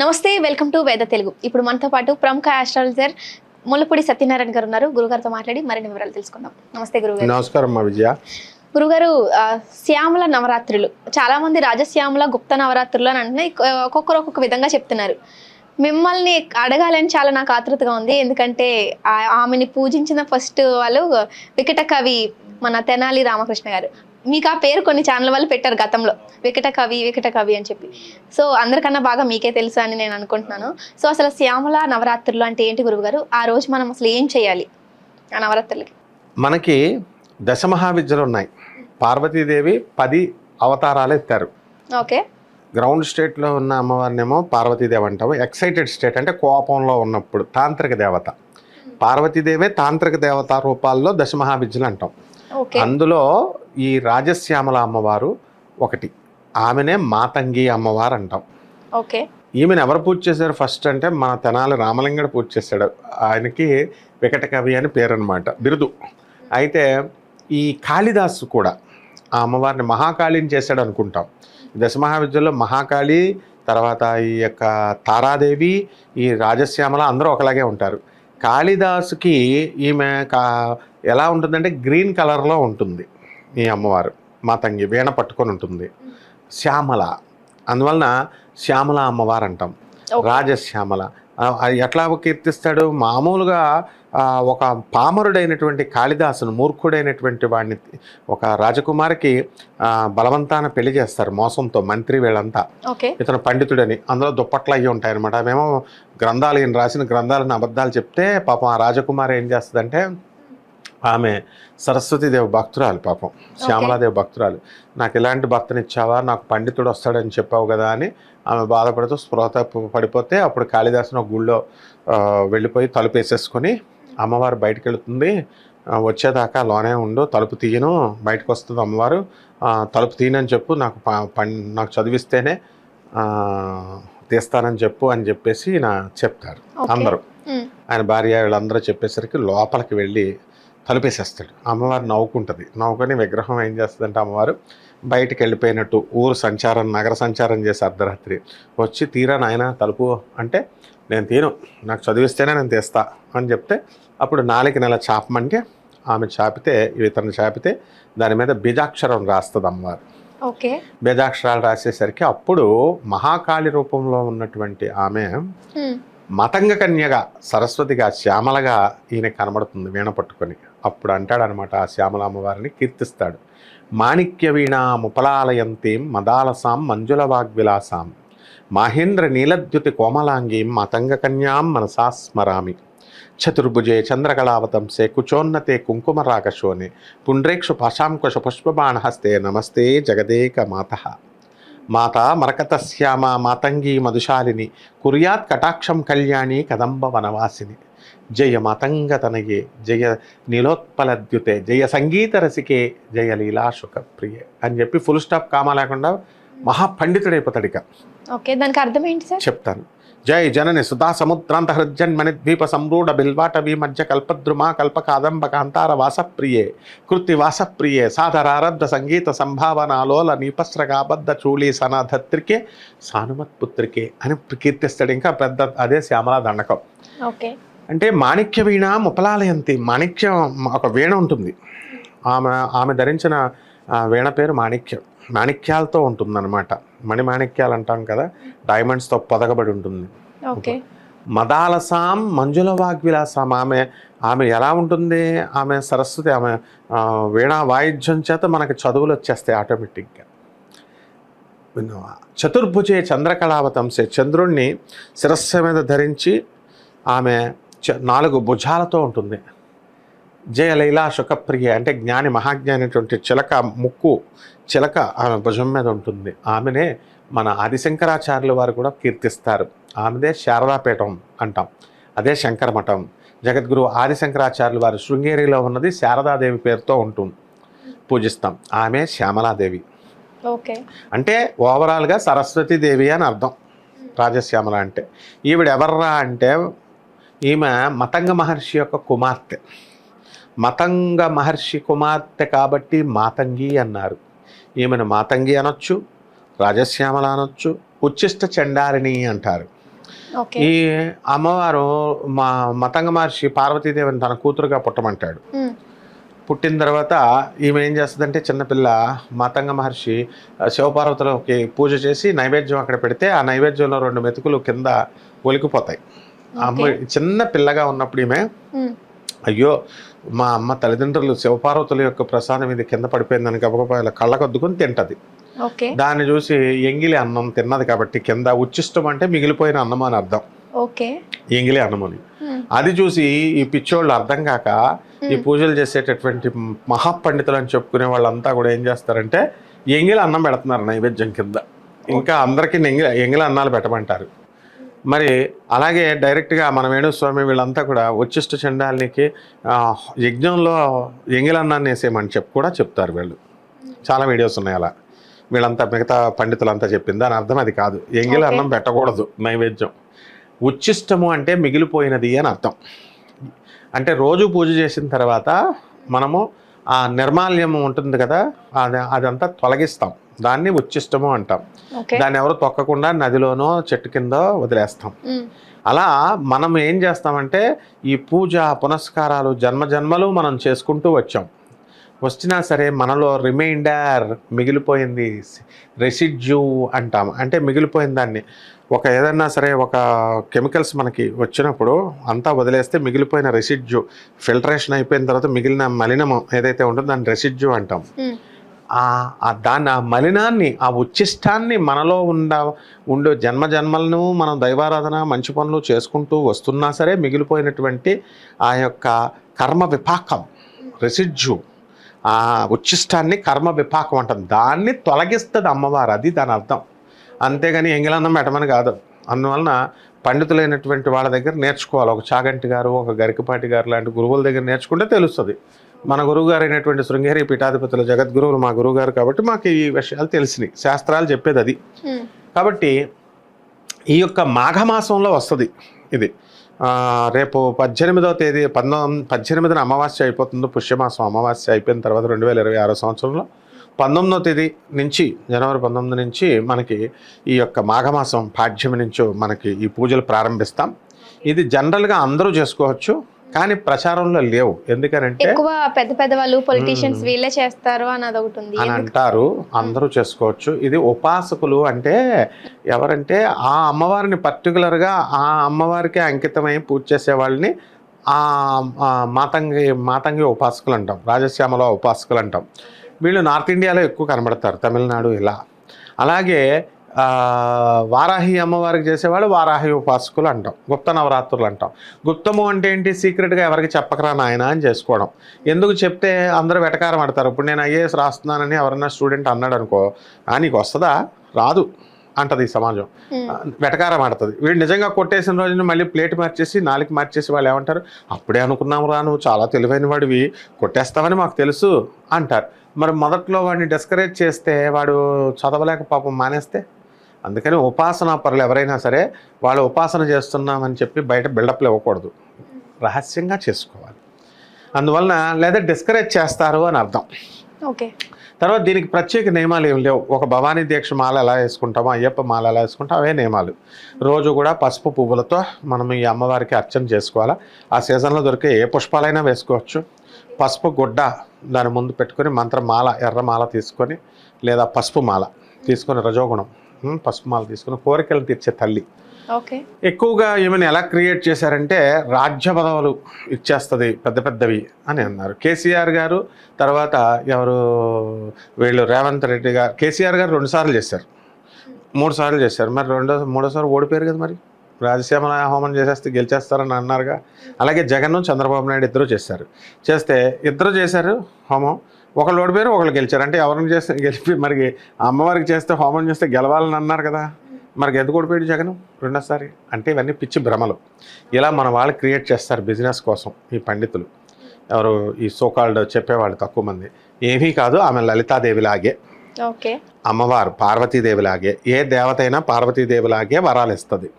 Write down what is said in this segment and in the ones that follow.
నమస్తే welcome to వేద తెలుగు. ఇప్పుడు మనతో పాటు ప్రముఖ ఆస్ట్రాలజర్ ముల్లపూడి సత్యనారాయణ గారు ఉన్నారు. గురుగారితో మాట్లాడి మరిన్ని వివరాలు తెలుసుకుందాం. నమస్తే గురుగారు. నమస్కారం మా విజయ. గురుగారు శ్యామల నవరాత్రులు. చాలా మంది రాజశ్యామల గుప్త నవరాత్రులు అని అంటున్నాయి ఒక్కొక్కరు ఒక్కొక్క విధంగా చెప్తున్నారు. మిమ్మల్ని అడగాలని చాలా నాకు ఆతృతగా ఉంది. ఎందుకంటే ఆ- ఆమెని పూజించిన ఫస్ట్ వాళ్ళు వికట కవి మన తెనాలి రామకృష్ణ గారు. మీకు ఆ పేరు కొన్ని ఛానల్ వాళ్ళు పెట్టారు గతంలో. వికట కవి వికట కవి అని చెప్పి. సో అందరికన్నా బాగా మీకే తెలుసు అని నేను అనుకుంటున్నాను. సో అసలు శ్యామల నవరాత్రులు అంటే ఏంటి గురువుగారు? ఆ రోజు మనం అసలు ఏం చేయాలి ఆ నవరాత్రులకి? మనకి దశమహావిద్యలు ఉన్నాయి. పార్వతీదేవి పది అవతారాలు ఎత్తారు. ఓకే. గ్రౌండ్ స్టేట్లో ఉన్న అమ్మవారినేమో పార్వతీదేవి అంటాము. ఎక్సైటెడ్ స్టేట్ అంటే కోపంలో ఉన్నప్పుడు తాంత్రిక దేవత. పార్వతీదేవే తాంత్రిక దేవత రూపాల్లో దశమహావిద్యలు అంటాం. అందులో ఈ రాజశ్యామల అమ్మవారు ఒకటి. ఆమెనే మాతంగి అమ్మవారు అంటాం ఓకే. ఈమెను ఎవరు పూజ చేశారు ఫస్ట్ అంటే మన తెనాలి రామలింగడు పూజ చేశాడు. ఆయనకి వికట కవి అని పేరు అనమాట బిరుదు అయితే ఈ కాళిదాసు కూడా ఆ అమ్మవారిని మహాకాళిని చేశాడు అనుకుంటాం. దశమహావిద్యలో మహాకాళి తర్వాత ఈ యొక్క తారాదేవి ఈ రాజశ్యామల అందరూ ఒకలాగే ఉంటారు. కాళిదాసుకి ఈమె కా ఎలా ఉంటుందంటే గ్రీన్ కలర్లో ఉంటుంది ఈ అమ్మవారు. మాతంగి వీణ పట్టుకొని ఉంటుంది. శ్యామల. అందువలన శ్యామల అమ్మవారు అంటాం. రాజశ్యామల. ఎట్లా కీర్తిస్తాడు? మామూలుగా ఒక పామరుడైనటువంటి కాళిదాసును మూర్ఖుడైనటువంటి వాడిని ఒక రాజకుమారికి బలవంతాన పెళ్ళి చేస్తారు మోసంతో మంత్రి వీళ్ళంతా. ఇతను పండితుడని. అందులో దుప్పట్లు అయ్యి ఉంటాయన్నమాట. ఆమెమో గ్రంథాలు ఈయన రాసిన గ్రంథాలను అబద్ధాలు చెప్తే పాపం ఆ రాజకుమారి ఏం చేస్తుందంటే ఆమె సరస్వతీదేవి భక్తురాలు పాపం. శ్యామలాదేవి భక్తురాలు. నాకు ఇలాంటి భర్తను ఇచ్చావా? నాకు పండితుడు వస్తాడని చెప్పావు కదా అని ఆమె బాధపడుతూ స్పృహత పడిపోతే అప్పుడు కాళిదాసుని ఒక గుళ్ళో వెళ్ళిపోయి తలుపు వేసేసుకొని అమ్మవారు బయటకు వెళుతుంది వచ్చేదాకా లోనే ఉండు తలుపు తీయను బయటకు వస్తుంది అమ్మవారు తలుపు తీయనని చెప్పు నాకు నాకు చదివిస్తేనే తీస్తానని చెప్పు అని చెప్పేసి నా చెప్తారు. అందరూ. ఆయన భార్య వీళ్ళందరూ చెప్పేసరికి లోపలికి వెళ్ళి తలుపేసేస్తాడు. అమ్మవారు నవ్వుకుంటుంది. నవ్వుకొని విగ్రహం ఏం చేస్తుందంటే అమ్మవారు బయటికి వెళ్ళిపోయినట్టు ఊరు సంచారం నగర సంచారం చేసి అర్ధరాత్రి వచ్చి తీరా నాయన తలుపు అంటే నేను తీను. నాకు చదివిస్తేనే నేను తీస్తా అని చెప్తే అప్పుడు నాలుగు నెల చాపమంటే ఆమె చాపితే ఇతను చాపితే దాని మీద బీజాక్షరం రాస్తుంది అమ్మవారు. ఓకే. బీజాక్షరాలు రాసేసరికి అప్పుడు మహాకాళి రూపంలో ఉన్నటువంటి ఆమె. మతంగ కన్యగా సరస్వతిగా శ్యామలగా ఈయన కనబడుతుంది వీణ పట్టుకొని. అప్పుడు అంటాడనమాట ఆ శ్యామల అమ్మవారిని కీర్తిస్తాడు. మాణిక్య వీణా ముపలాలయంతీం మదాలసాం మంజుల వాగ్విలాసాం. మహేంద్ర నీలద్యుతి కోమలాంగీం మతంగ కన్యాం మనసా స్మరామి. చతుర్భుజే చంద్రకళావతంసే కుచోన్నతే కుంకుమరాకశోనే పుండ్రేక్షు పాశాంకుశ పుష్పబాణహస్తే నమస్తే జగదేక మాత మాత మరకతశ్యామ మాతంగీ మధుశాలిని కుర్యాత్ కటాక్షం కళ్యాణి కదంబ వనవాసిని. జయ మాతంగతనయే జయ నీలోత్పలద్యుతే జయ సంగీత రసికే జయ లీలా ప్రియే అని చెప్పి ఫుల్ స్టాప్ కామా లేకుండా మహాపండితుడైపోతాడు ఇక. ఓకే దానికి అర్థం ఏంటి సార్? చెప్తాను. జై జనని సుధా సముద్రాంత హృజ్జన్మని ద్వీప సంరూఢ బిల్వాటవీ మధ్య కల్పద్రుమా కల్ప కాదంబ కాంతార వాసప్రియే కృతి వాసప్రియే సాధరారబ్ధ సంగీత సంభావనాలోల నీపస్రగాబద్ధ చూళీ సనాధత్రికే సానుమత్పుత్రికే అని కీర్తిస్తాడు ఇంకా పెద్ద అదే శ్యామల దండకం. ఓకే. అంటే మాణిక్య వీణ ముపలాలయంతి మాణిక్యం ఒక వీణ ఉంటుంది. ఆమె ఆమె ధరించిన వీణ పేరు మాణిక్యం. మాణిక్యాలతో ఉంటుందన్నమాట. మణి మాణిక్యాలు అంటాం కదా డైమండ్స్తో పొదగబడి ఉంటుంది. ఓకే. మదాలసాం మంజుల వాగ్విలాసాం ఆమె ఆమె ఎలా ఉంటుంది? ఆమె సరస్వతి ఆమె వీణా వాయిద్యం చేత మనకి చదువులు వచ్చేస్తాయి ఆటోమేటిక్గా. విన్నావా? చతుర్భుజే చంద్రకళావతంసే చంద్రుణ్ణి శిరస్సు మీద ధరించి ఆమె నాలుగు భుజాలతో ఉంటుంది. జయ లైలా సుఖప్రియ అంటే జ్ఞాని మహాజ్ఞానిటువంటి చిలక ముక్కు చిలక ఆమె భుజం మీద ఉంటుంది. ఆమెనే మన ఆదిశంకరాచార్యుల వారు కూడా కీర్తిస్తారు. ఆమెదే శారదాపీఠం అంటాం. అదే శంకర మఠం. జగద్గురు ఆదిశంకరాచార్యుల వారు శృంగేరిలో ఉన్నది శారదాదేవి పేరుతో ఉంటుంది. పూజిస్తాం. ఆమె శ్యామలాదేవి. ఓకే. అంటే ఓవరాల్గా సరస్వతీదేవి అని అర్థం. రాజశ్యామల అంటే. ఈవిడ ఎవర్రా అంటే ఈమె మతంగ మహర్షి యొక్క కుమార్తె. మతంగ మహర్షి కుమార్తె కాబట్టి మాతంగి అన్నారు. ఈమెను మాతంగి అనొచ్చు రాజశ్యామల అనొచ్చు ఉచ్చిష్ట చండారిణి అంటారు. ఈ అమ్మవారు మా మతంగ మహర్షి పార్వతీదేవిని తన కూతురుగా పుట్టమంటాడు. పుట్టిన తర్వాత ఈమె ఏం చేస్తుందంటే చిన్నపిల్ల మాతంగ మహర్షి శివపార్వతులకి పూజ చేసి నైవేద్యం అక్కడ పెడితే ఆ నైవేద్యంలో రెండు మెతుకులు కింద ఒలికిపోతాయి. అమ్మ చిన్న పిల్లగా ఉన్నప్పుడు ఈమె అయ్యో మా అమ్మ తల్లిదండ్రులు శివపార్వతుల యొక్క ప్రసాదం ఇది కింద పడిపోయిందని గబగబా ఇలా కళ్ళకద్దుకొని తింటది. దాన్ని చూసి ఎంగిలి అన్నం తిన్నది కాబట్టి కింద ఉచ్చిష్టం అంటే మిగిలిపోయిన అన్నం అని అర్థం. ఓకే. ఎంగిలి అన్నం అని. అది చూసి ఈ పిచ్చోళ్ళు అర్థం కాక ఈ పూజలు చేసేటటువంటి మహాపండితులు అని చెప్పుకునే వాళ్ళంతా కూడా ఏం చేస్తారంటే ఎంగిలి అన్నం పెడుతున్నారు నైవేద్యం కింద. ఇంకా అందరికీ ఎంగిలి ఎంగిలి అన్నాలు పెట్టమంటారు. మరి అలాగే డైరెక్ట్గా మన వేణుస్వామి వీళ్ళంతా కూడా ఉచ్చిష్ట చండాలనికి యజ్ఞంలో ఎంగిలి అన్నాన్ని వేసేయమని చెప్పి కూడా చెప్తారు వీళ్ళు. చాలా వీడియోస్ ఉన్నాయి అలా. వీళ్ళంతా మిగతా పండితులంతా చెప్పింది. దాని అర్థం అది కాదు. ఎంగిలి. అన్నం పెట్టకూడదు నైవేద్యం. ఉచ్చిష్టము అంటే మిగిలిపోయినది అని అర్థం. అంటే రోజు పూజ చేసిన తర్వాత మనము ఆ నిర్మాల్యం ఉంటుంది కదా అది అదంతా తొలగిస్తాం. దాన్ని ఉచ్చిష్టము అంటాం. దాన్ని ఎవరు తొక్కకుండా నదిలోనో చెట్టు కింద వదిలేస్తాం. అలా మనం ఏం చేస్తామంటే ఈ పూజ పునస్కారాలు జన్మ జన్మలు మనం చేసుకుంటూ వచ్చాం. వచ్చినా సరే మనలో రిమైండర్ మిగిలిపోయింది. రెసిడ్యూ అంటాం. అంటే మిగిలిపోయిన దాన్ని. ఒక ఏదన్నా సరే ఒక కెమికల్స్ మనకి వచ్చినప్పుడు అంతా వదిలేస్తే మిగిలిపోయిన రెసిడ్యూ ఫిల్టరేషన్ అయిపోయిన తర్వాత మిగిలిన మలినము ఏదైతే ఉంటుందో దాన్ని రెసిడ్యూ అంటాం. దాన్ని ఆ మలినాన్ని ఆ ఉచ్చిష్టాన్ని మనలో ఉండ ఉండే జన్మ జన్మలను మనం దైవారాధన మంచి పనులు చేసుకుంటూ వస్తున్నా సరే మిగిలిపోయినటువంటి ఆ యొక్క కర్మ విపాకం రెసిడ్యూ ఆ ఉచ్చిష్టాన్ని కర్మ విపాకం అంటాం. దాన్ని తొలగిస్తుంది అమ్మవారు అది దాని అర్థం. అంతేగాని ఎంగిలన్నం పెట్టమని కాదు. అందువలన పండితులైనటువంటి వాళ్ళ దగ్గర నేర్చుకోవాలి. ఒక చాగంటి గారు ఒక గరికపాటి గారు లాంటి గురువుల దగ్గర నేర్చుకుంటే తెలుస్తుంది. మన గురువు గారు అయినటువంటి శృంగేరి పీఠాధిపతుల జగద్గురువులు మా గురువు గారు కాబట్టి మాకు ఈ విషయాలు తెలిసినాయి శాస్త్రాలు చెప్పేది అది. కాబట్టి ఈ యొక్క మాఘమాసంలో వస్తుంది ఇది. రేపు పద్దెనిమిదవ తేదీ పంతొమ్మిది పద్దెనిమిదిన అమావాస్య అయిపోతుంది పుష్యమాసం అమావాస్య అయిపోయిన తర్వాత రెండు వేల ఇరవై ఆరో సంవత్సరంలో. పంతొమ్మిదవ తేదీ నుంచి జనవరి పంతొమ్మిది నుంచి మనకి ఈ యొక్క మాఘమాసం పాఠ్యం నుంచి మనకి ఈ పూజలు ప్రారంభిస్తాం. ఇది జనరల్గా అందరూ చేసుకోవచ్చు. కానీ ప్రచారంలో లేవు. ఎందుకనంటే ఎక్కువ పెద్ద పెద్ద వాళ్ళు పొలిటీషియన్స్ వీళ్ళే చేస్తారు అన్నది ఒకటి ఉంది అని? అంటారు అందరూ చేసుకోవచ్చు. ఇది ఉపాసకులు అంటే ఎవరంటే ఆ అమ్మవారిని పర్టికులర్గా ఆ అమ్మవారికి అంకితమై పూజ చేసే వాళ్ళని ఆ మాతంగి మాతంగి ఉపాసకులు అంటాం. రాజశ్యామల ఉపాసకులు అంటాం. వీళ్ళు నార్త్ ఇండియాలో ఎక్కువ కనబడతారు. తమిళనాడు ఇలా. అలాగే వారాహి అమ్మవారికి చేసేవాళ్ళు వారాహి ఉపాసకులు అంటాం. గుప్త నవరాత్రులు అంటాం. గుప్తము అంటే ఏంటి? సీక్రెట్గా ఎవరికి చెప్పకరా నాయన అని చేసుకోవడం. ఎందుకు చెప్తే అందరూ వెటకారం ఆడతారు. ఇప్పుడు నేను ఐఏఎస్ రాస్తున్నానని ఎవరన్నా స్టూడెంట్ అన్నాడు అనుకో "ఆ, నీకు వస్తుందా? రాదు అంటది ఈ సమాజం. వెటకారం ఆడుతుంది. వీడు నిజంగా కొట్టేసిన రోజున మళ్ళీ ప్లేట్ మార్చేసి నాలుగు మార్చేసి వాళ్ళు ఏమంటారు? అప్పుడే అనుకున్నాం రా నువ్వు చాలా తెలివైన వాడివి కొట్టేస్తావని మాకు తెలుసు అంటారు. మరి మొదట్లో వాడిని డిస్కరేజ్ చేస్తే వాడు చదవలేక పాపం మానేస్తే? అందుకని ఉపాసనా పరులు ఎవరైనా సరే వాళ్ళు ఉపాసన చేస్తున్నామని చెప్పి బయట బిల్డప్లు ఇవ్వకూడదు. రహస్యంగా చేసుకోవాలి. అందువలన లేదా డిస్కరేజ్ చేస్తారు అని అర్థం. ఓకే. తర్వాత దీనికి ప్రత్యేక నియమాలు ఏం లేవు. ఒక భవానీ దీక్ష మాల ఎలా వేసుకుంటామో అయ్యప్ప మాల ఎలా వేసుకుంటాం అవే నియమాలు. రోజు కూడా పసుపు పువ్వులతో మనం ఈ అమ్మవారికి అర్చన చేసుకోవాలా? ఆ సీజన్లో దొరికే ఏ పుష్పాలైనా వేసుకోవచ్చు. పసుపు గుడ్డ దాని ముందు పెట్టుకొని మంత్రమాల ఎర్ర మాల తీసుకొని లేదా పసుపు మాల తీసుకొని రజోగుణం. పసుపు మాల తీసుకొని కోరికలు తీర్చే తల్లి. ఓకే. ఎక్కువగా ఈమెను ఎలా క్రియేట్ చేశారంటే రాజ్య పదవులు ఇచ్చేస్తుంది పెద్ద పెద్దవి అని అన్నారు. కేసీఆర్ గారు తర్వాత ఎవరు వీళ్ళు రేవంత్ రెడ్డి గారు కేసీఆర్ గారు రెండు సార్లు చేశారు. మూడు సార్లు చేశారు. మరి రెండో మూడోసారి ఓడిపోయారు కదా మరి. రాజశ్యామల హోమం చేసేస్తే గెలిచేస్తారని అన్నారుగా. అలాగే జగన్ చంద్రబాబు నాయుడు ఇద్దరు చేశారు. చేస్తే ఇద్దరు చేశారు హోమం. ఒకళ్ళు ఓడిపోయారు ఒకళ్ళు గెలిచారు. అంటే ఎవరిని చేస్తే గెలిపి మరి అమ్మవారికి చేస్తే హోమం చేస్తే గెలవాలని అన్నారు కదా. మరి ఎందుకు ఓడిపోయాడు జగన్ రెండోసారి. అంటే ఇవన్నీ పిచ్చి భ్రమలు. ఇలా మన వాళ్ళు క్రియేట్ చేస్తారు బిజినెస్ కోసం ఈ పండితులు. ఎవరు ఈ సోకాల్డ్ చెప్పేవాళ్ళు తక్కువ మంది. ఏమీ కాదు ఆమె లలితాదేవిలాగే. ఓకే. అమ్మవారు పార్వతీదేవిలాగే. ఏ దేవత అయినా పార్వతీదేవిలాగే వరాలు ఇస్తుంది.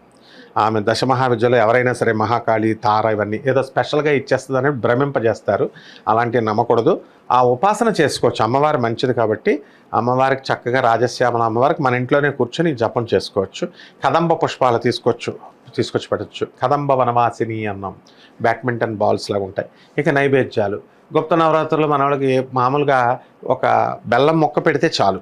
ఆమె దశ మహావిద్యలో ఎవరైనా సరే మహాకాళి తార ఇవన్నీ ఏదో స్పెషల్గా ఇచ్చేస్తుందని భ్రమింపజేస్తారు. అలాంటివి నమ్మకూడదు. ఆ ఉపాసన చేసుకోవచ్చు. అమ్మవారు మంచిది కాబట్టి అమ్మవారికి చక్కగా రాజశ్యామల అమ్మవారికి మన ఇంట్లోనే కూర్చొని జపం చేసుకోవచ్చు. కదంబ పుష్పాలు తీసుకోవచ్చు తీసుకొచ్చి పెట్టచ్చు. కదంబ వనవాసిని అన్నాం. బ్యాడ్మింటన్ బాల్స్ లాగా ఉంటాయి. ఇక నైవేద్యాలు. గుప్త నవరాత్రులు మనవాళ్ళకి మామూలుగా ఒక బెల్లం మొక్క పెడితే చాలు.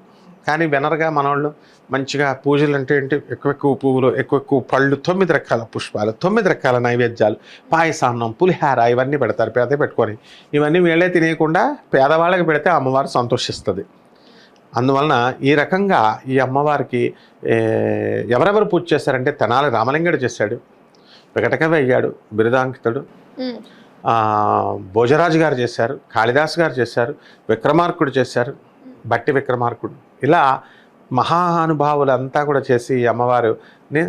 కానీ వినరుగా మనవాళ్ళు మంచిగా పూజలు అంటే ఏంటి? ఎక్కువ ఎక్కువ పువ్వులు ఎక్కువ ఎక్కువ పళ్ళు తొమ్మిది రకాల పుష్పాలు తొమ్మిది రకాల నైవేద్యాలు పాయసాన్నం పులిహార ఇవన్నీ పెడతారు పేద పెట్టుకొని. ఇవన్నీ వీళ్ళే తినేయకుండా పేదవాళ్ళకి పెడితే అమ్మవారు సంతోషిస్తుంది. అందువలన ఈ రకంగా ఈ అమ్మవారికి ఎవరెవరు పూజ చేశారంటే తెనాలి రామలింగడు చేశాడు వికటకవి అయ్యాడు బిరుదాంకితుడు భోజరాజు గారు చేశారు కాళిదాస్ గారు చేశారు విక్రమార్కుడు చేశారు బట్టి విక్రమార్కుడు. ఇలా మహానుభావులంతా కూడా చేసి ఈ అమ్మవారుని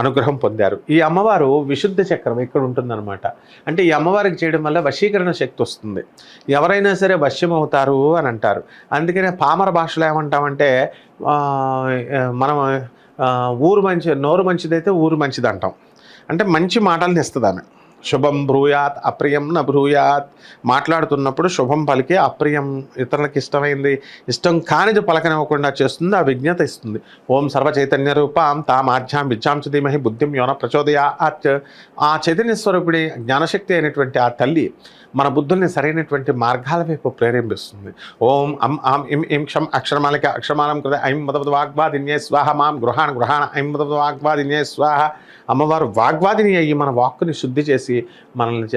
అనుగ్రహం పొందారు. ఈ అమ్మవారు విశుద్ధ చక్రం ఇక్కడ ఉంటుందన్నమాట. అంటే ఈ అమ్మవారికి చేయడం వల్ల వశీకరణ శక్తి వస్తుంది. ఎవరైనా సరే వశ్యం అవుతారు అని అంటారు. అందుకనే పామర భాషలో ఏమంటామంటే మనం ఊరు మంచి నోరు మంచిదైతే ఊరు మంచిది అంటాం అంటే మంచి మాటలను ఇస్తుంది ఆమె. శుభం బ్రూయాత్ అప్రియం న బ్రూయాత్. మాట్లాడుతున్నప్పుడు శుభం పలికి అప్రియం ఇతరులకు ఇష్టమైంది ఇష్టం కానిది పలకనివ్వకుండా చేస్తుంది ఆ విజ్ఞత ఇస్తుంది. ఓం సర్వ చైతన్య రూపాం తామాధ్యాం విద్యాం చ ధీమహి బుద్ధిం యోన ప్రచోదయాత్. ఆ చైతన్య స్వరూపిడి జ్ఞానశక్తి అయినటువంటి ఆ తల్లి మన బుద్ధుల్ని సరైనటువంటి మార్గాల వైపు ప్రేరేపిస్తుంది. ఓం అం ఆం ఇం ఇం క్షం అక్షరమాలిక అక్షరమాలం కృత ఐం మదవద్ వాగ్వాదిన్యే స్వాహ మాం గృహాణ గృహాణ ఐం మదవద్ వాగ్వాదిన్యే స్వాహ. అమ్మవారు వాగ్వాదిని అయ్యి మన వాక్కుని శుద్ధి చేసి మనల్ని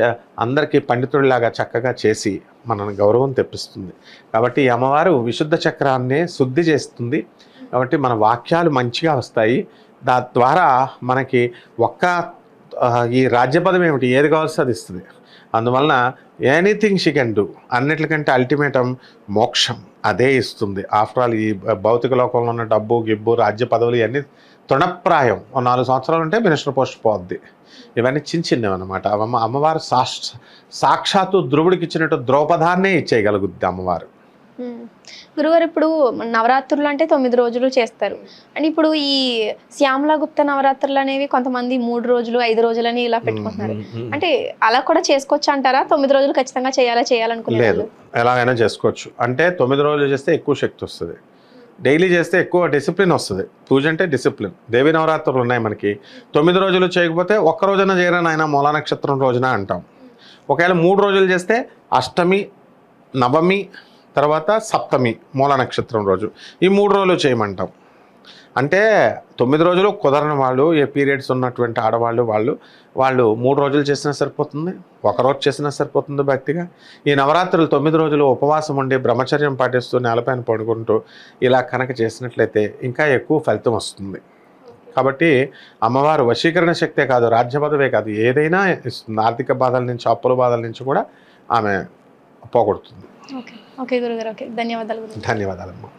అందరికీ పండితుడిలాగా చక్కగా చేసి మనల్ని గౌరవం తెప్పిస్తుంది. కాబట్టి ఈ అమ్మవారు విశుద్ధ చక్రాన్ని శుద్ధి చేస్తుంది. కాబట్టి మన వాక్యాలు మంచిగా వస్తాయి. దా ద్వారా మనకి ఒక్క ఈ రాజ్యపదం ఏమిటి? ఏది కావాల్సి అది ఇస్తుంది. అందువలన ఎనీథింగ్ షీ కెన్ డూ అన్నిటికంటే అల్టిమేటం మోక్షం. అదే ఇస్తుంది. ఆఫ్టర్ ఆల్ ఈ భౌతిక లోకంలో ఉన్న డబ్బు గిబ్బు రాజ్య పదవులు ఇవన్నీ తృణప్రాయం. ఓ నాలుగు సంవత్సరాలు ఉంటే మినిస్టర్ పోస్ట్ పోద్ది. ఇవన్నీ చిన్న చిన్నవి అనమాట అమ్మ అమ్మవారు సాక్షాత్తు ధ్రువుడికి ఇచ్చినట్టు ద్రౌపదాన్నే ఇచ్చేయగలుగుద్ది అమ్మవారు. గురుగారు ఇప్పుడు నవరాత్రులు అంటే తొమ్మిది రోజులు చేస్తారు. అండ్ ఇప్పుడు ఈ శ్యామల గుప్త నవరాత్రులు అనేవి కొంతమంది మూడు రోజులు ఐదు రోజులని ఇలా పెట్టుకుంటున్నారు. అంటే అలా కూడా చేసుకోవచ్చు అంటారా? తొమ్మిది రోజులు ఖచ్చితంగా చేయాలా చేయాలనుకునే లేదు వాళ్ళు? ఎలాగైనా చేసుకోవచ్చు. అంటే తొమ్మిది రోజులు చేస్తే ఎక్కువ శక్తి వస్తుంది. డైలీ చేస్తే ఎక్కువ డిసిప్లిన్ వస్తుంది. పూజ అంటే డిసిప్లిన్. దేవి నవరాత్రులు ఉన్నాయి మనకి. తొమ్మిది రోజులు చేయకపోతే ఒక్క రోజున చేయరా నాయన? మూలా నక్షత్రం రోజున అంటాం. ఒకవేళ మూడు రోజులు చేస్తే అష్టమి నవమి తర్వాత సప్తమి మూల నక్షత్రం రోజు. ఈ మూడు రోజులు చేయమంటాం. అంటే తొమ్మిది రోజులు కుదరని వాళ్ళు ఏ పీరియడ్స్ ఉన్నటువంటి ఆడవాళ్ళు వాళ్ళు వాళ్ళు మూడు రోజులు చేసినా సరిపోతుంది ఒక రోజు చేసినా సరిపోతుంది భక్తిగా. ఈ నవరాత్రులు తొమ్మిది రోజులు ఉపవాసం ఉండి బ్రహ్మచర్యం పాటిస్తూ నేలపైన పడుకుంటూ ఇలా కనుక చేసినట్లయితే ఇంకా ఎక్కువ ఫలితం వస్తుంది. కాబట్టి అమ్మవారు వశీకరణ శక్తే కాదు రాజ్య పదవే కాదు ఏదైనా ఇస్తుంది. ఆర్థిక బాధల నుంచి అప్పుల బాధల నుంచి కూడా ఆమె పోగొడుతుంది. ఓకే. ఓకే గురుగారు ఓకే. ధన్యవాదాలు ధన్యవాదాలమ్మా.